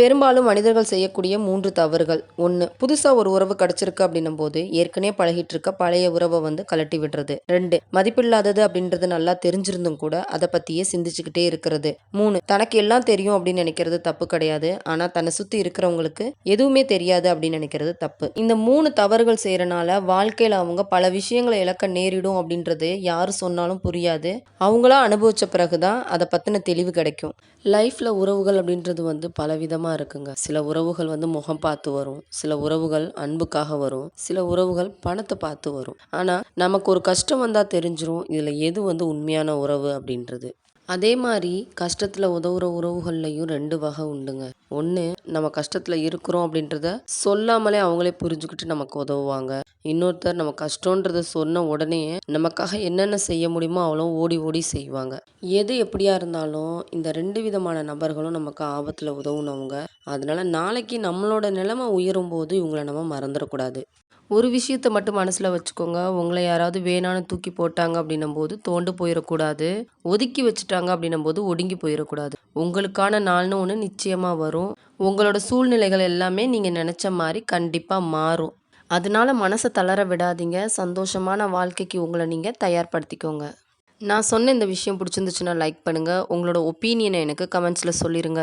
பெரும்பாலும் மனிதர்கள் செய்யக்கூடிய மூன்று தவறுகள். ஒன்று புதுசாக ஒரு உறவு கிடச்சிருக்கு அப்படின்னும் போது ஏற்கனவே பழகிட்டு இருக்க பழைய உறவை வந்து கலட்டி விடுறது. ரெண்டு மதிப்பில்லாதது அப்படின்றது நல்லா தெரிஞ்சிருந்தும் கூட அதை பற்றியே சிந்திச்சுக்கிட்டே இருக்கிறது. மூணு தனக்கு எல்லாம் தெரியும் அப்படின்னு நினைக்கிறது தப்பு கிடையாது. ஆனால் தன்னை சுற்றி இருக்கிறவங்களுக்கு எதுவுமே தெரியாது அப்படின்னு நினைக்கிறது தப்பு. இந்த மூணு தவறுகள் செய்கிறனால வாழ்க்கையில் அவங்க பல விஷயங்களை இழக்க நேரிடும் அப்படின்றது யார் சொன்னாலும் புரியாது. அவங்களா அனுபவிச்ச பிறகு தான் அதை பற்றின தெளிவு கிடைக்கும். லைஃப்பில் உறவுகள் அப்படின்றது வந்து பலவிதமாக இருக்குங்க. சில உறவுகள் வந்து முகம் பார்த்து வரும். சில உறவுகள் அன்புக்காக வரும். சில உறவுகள் பணத்தை பார்த்து வரும். ஆனால் நமக்கு ஒரு கஷ்டம் வந்தால் தெரிஞ்சிரும். இதில் எது வந்து உண்மையான உறவு அப்படின்றது. அதே மாதிரி கஷ்டத்தில் உதவுற உறவுகள்லையும் ரெண்டு வகை உண்டுங்க. ஒன்று நம்ம கஷ்டத்தில் இருக்கிறோம் அப்படின்றத சொல்லாமலே அவங்களே புரிஞ்சுக்கிட்டு நமக்கு உதவுவாங்க. இன்னொருத்தர் நம்ம கஷ்டன்றத சொன்ன உடனே நமக்காக என்னென்ன செய்ய முடியுமோ அவ்வளோ ஓடி ஓடி செய்வாங்க. எது எப்படியா இருந்தாலும் இந்த ரெண்டு விதமான நபர்களும் நமக்கு ஆபத்தில் உதவுனவங்க. அதனால நாளைக்கு நம்மளோட நிலைமை உயரும் போது இவங்களை நம்ம மறந்துடக்கூடாது. ஒரு விஷயத்த மட்டும் மனசில் வச்சுக்கோங்க. உங்களை யாராவது வேணான்னு தூக்கி போட்டாங்க அப்படின்னும் போது தோண்டு போயிடக்கூடாது. ஒதுக்கி வச்சுட்டாங்க அப்படின்னும் போது ஒடுங்கி போயிடக்கூடாது. உங்களுக்கான நாள்னு ஒன்று நிச்சயமாக வரும். உங்களோட சூழ்நிலைகள் எல்லாமே நீங்கள் நினச்ச மாதிரி கண்டிப்பாக மாறும். அதனால மனசை தளர விடாதீங்க. சந்தோஷமான வாழ்க்கைக்கு உங்களை நீங்கள் தயார்படுத்திக்கோங்க. நான் சொன்ன இந்த விஷயம் பிடிச்சிருந்துச்சுன்னா லைக் பண்ணுங்கள் உங்களோட ஒப்பீனியனை எனக்கு கமெண்ட்ஸில் சொல்லிடுங்க